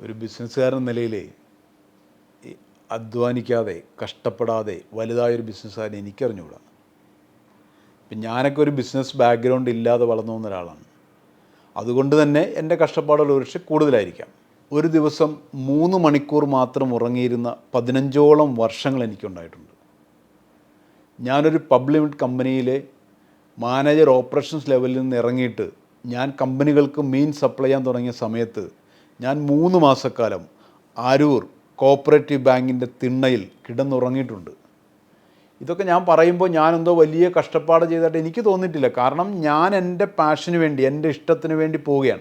ഒരു ബിസിനസ്സുകാരൻ നിലയിൽ അധ്വാനിക്കാതെ കഷ്ടപ്പെടാതെ വലുതായൊരു ബിസിനസ്സുകാരൻ എനിക്കറിഞ്ഞുകൂടാ. ഇപ്പം ഞാനൊക്കെ ഒരു ബിസിനസ് ബാക്ക്ഗ്രൗണ്ട് ഇല്ലാതെ വളർന്നു വന്ന ഒരാളാണ്. അതുകൊണ്ട് തന്നെ എന്റെ കഷ്ടപ്പാടുകൾ ഒരുപക്ഷെ കൂടുതലായിരിക്കാം. ഒരു ദിവസം മൂന്ന് മണിക്കൂർ മാത്രം ഉറങ്ങിയിരുന്ന പതിനഞ്ചോളം വർഷങ്ങൾ എനിക്കുണ്ടായിട്ടുണ്ട്. ഞാനൊരു പബ്ലിക് കമ്പനിയിലെ മാനേജർ ഓപ്പറേഷൻസ് ലെവലിൽ നിന്ന് ഇറങ്ങിയിട്ട് ഞാൻ കമ്പനികൾക്ക് മീൻ സപ്ലൈ ചെയ്യാൻ തുടങ്ങിയ സമയത്ത് ഞാൻ മൂന്ന് മാസക്കാലം ആരൂർ കോപ്പറേറ്റീവ് ബാങ്കിന്റെ തിണ്ണയിൽ കിടന്നുറങ്ങിയിട്ടുണ്ട്. ഇതൊക്കെ ഞാൻ പറയുമ്പോൾ ഞാനെന്തോ വലിയ കഷ്ടപ്പാട് ചെയ്തിട്ട് എനിക്ക് തോന്നിയിട്ടില്ല. കാരണം ഞാൻ എന്റെ പാഷന് വേണ്ടി എന്റെ ഇഷ്ടത്തിന് വേണ്ടി പോവുകയാണ്.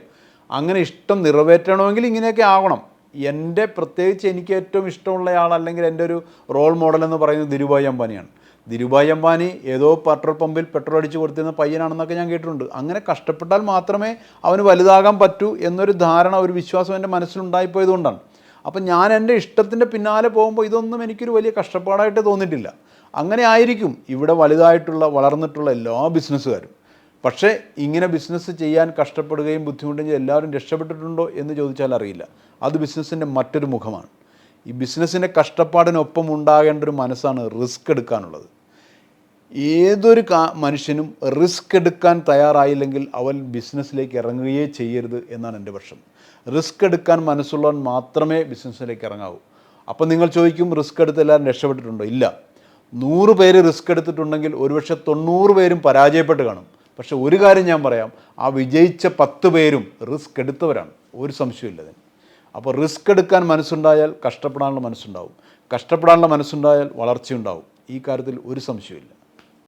അങ്ങനെ ഇഷ്ടം നിറവേറ്റണമെങ്കിൽ ഇങ്ങനെയൊക്കെ ആവണം. എന്റെ പ്രത്യേകിച്ച് എനിക്ക് ഏറ്റവും ഇഷ്ടമുള്ള ആൾ അല്ലെങ്കിൽ എന്റെ ഒരു റോൾ മോഡൽ എന്ന് പറയുന്നത് ധിരുഭായ് അംബാനിയാണ്. ധിരുഭായ് അംബാനി ഏതോ പെട്രോൾ പമ്പിൽ പെട്രോൾ അടിച്ച് കൊടുത്തിരുന്ന പയ്യനാണെന്നൊക്കെ ഞാൻ കേട്ടിട്ടുണ്ട്. അങ്ങനെ കഷ്ടപ്പെട്ടാൽ മാത്രമേ അവന് വലുതാകാൻ പറ്റൂ എന്നൊരു ധാരണ ഒരു വിശ്വാസം എന്റെ മനസ്സിലുണ്ടായിപ്പോയതുകൊണ്ടാണ്. അപ്പം ഞാൻ എന്റെ ഇഷ്ടത്തിന്റെ പിന്നാലെ പോകുമ്പോൾ ഇതൊന്നും എനിക്കൊരു വലിയ കഷ്ടപ്പാടായിട്ട് തോന്നിയിട്ടില്ല. അങ്ങനെ ആയിരിക്കും ഇവിടെ വലുതായിട്ടുള്ള വളർന്നിട്ടുള്ള എല്ലാ ബിസിനസ്സുകാരും. പക്ഷേ ഇങ്ങനെ ബിസിനസ് ചെയ്യാൻ കഷ്ടപ്പെടുകയും ബുദ്ധിമുട്ടുകയും എല്ലാവരും രക്ഷപ്പെട്ടിട്ടുണ്ടോ എന്ന് ചോദിച്ചാൽ അറിയില്ല. അത് ബിസിനസ്സിന്റെ മറ്റൊരു മുഖമാണ്. ഈ ബിസിനസ്സിന്റെ കഷ്ടപ്പാടിനൊപ്പം ഉണ്ടാകേണ്ട ഒരു മനസ്സാണ് റിസ്ക് എടുക്കാനുള്ളത്. ഏതൊരു കാ മനുഷ്യനും റിസ്ക് എടുക്കാൻ തയ്യാറായില്ലെങ്കിൽ അവൻ ബിസിനസ്സിലേക്ക് ഇറങ്ങുകയേ ചെയ്യരുത് എന്നാണ് എന്റെ പക്ഷം. റിസ്ക് എടുക്കാൻ മനസ്സുള്ളവൻ മാത്രമേ ബിസിനസ്സിലേക്ക് ഇറങ്ങാവൂ. അപ്പം നിങ്ങൾ ചോദിക്കും റിസ്ക് എടുത്ത് എല്ലാവരും രക്ഷപ്പെട്ടിട്ടുണ്ടോ? ഇല്ല. നൂറ് പേര് റിസ്ക് എടുത്തിട്ടുണ്ടെങ്കിൽ ഒരുപക്ഷെ തൊണ്ണൂറ് പേരും പരാജയപ്പെട്ട് കാണും. പക്ഷെ ഒരു കാര്യം ഞാൻ പറയാം ആ വിജയിച്ച പത്ത് പേരും റിസ്ക് എടുത്തവരാണ്. ഒരു സംശയമില്ല അതിന്. അപ്പോൾ റിസ്ക് എടുക്കാൻ മനസ്സുണ്ടായാൽ കഷ്ടപ്പെടാനുള്ള മനസ്സുണ്ടാവും. കഷ്ടപ്പെടാനുള്ള മനസ്സുണ്ടായാൽ വളർച്ചയുണ്ടാവും. ഈ കാര്യത്തിൽ ഒരു സംശയമില്ല